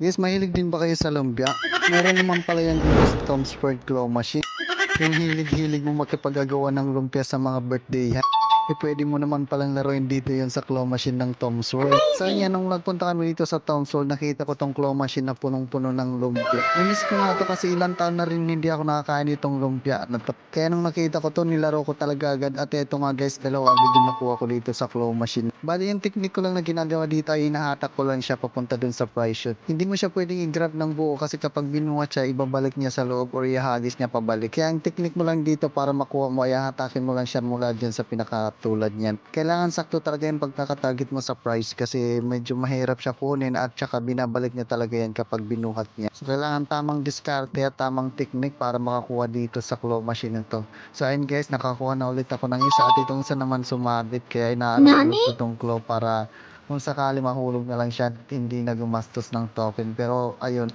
Guys, mahilig din ba kayo sa lumpia? Meron naman pala yan dito sa Tom Sport Claw Machine. Yung hilig-hilig mo makipagagawa ng lumpia sa mga birthday? Eh, pwede mo naman palang laruin dito yun sa claw machine ng Tom's World. Sa kanya, nung nagpunta kami dito sa Tom's World, nakita ko tong claw machine na punong-puno ng lumpia. Miss ko nga to kasi ilang taon na rin hindi ako nakakain itong lumpia. Kaya nung nakita ko to, nilaro ko talaga agad. At eto nga guys, dalawa agad yung nakuha ko dito sa claw machine. Bali, yung technique ko lang na ginagawa dito ay inahatak ko lang siya papunta dun sa price shoot. Hindi mo siya pwedeng i-grab ng buo kasi kapag binuhat siya, ibabalik niya sa loob or ihagis niya pabalik. Kaya ang technique mo lang dito para makuha mo ay hatakin mo lang siya mula dyan sa pinakatulad niyan. Kailangan sakto talaga yung pagkakatarget mo sa price kasi medyo mahirap siya kunin at saka binabalik niya talaga yan kapag binuhat niya. So kailangan tamang diskarte at tamang technique para makakuha dito sa claw machine na to. So ayun guys, nakakuha na ulit ako ng isa at itong isa naman sumabit kaya inaalok ko itong claw para kung sakali mahulog na lang siya hindi na gumastos ng token. Pero ayun,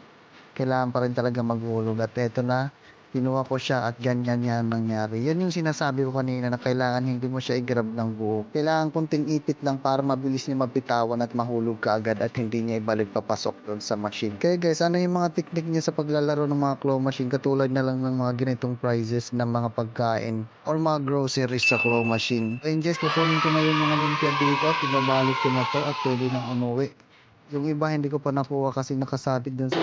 kailangan pa rin talaga maghulog at eto na kinuha ko siya at ganyan yan nangyari. Yun yung sinasabi ko kanina na kailangan hindi mo siya i-grab ng buo. Kailangan kunting ipit lang para mabilis niya mabitawan at mahulog ka agad at hindi niya ibalik papasok doon sa machine. Kaya guys, ano yung mga technique niya sa paglalaro ng mga claw machine katulad na lang ng mga ganitong prizes ng mga pagkain or mga groceries sa claw machine. Ayun guys, kukunin ko na yung mga lumpia dito at ibabalik ko na to at pwede nang umuwi. Yung iba hindi ko pa nakuha kasi nakasabit dun sa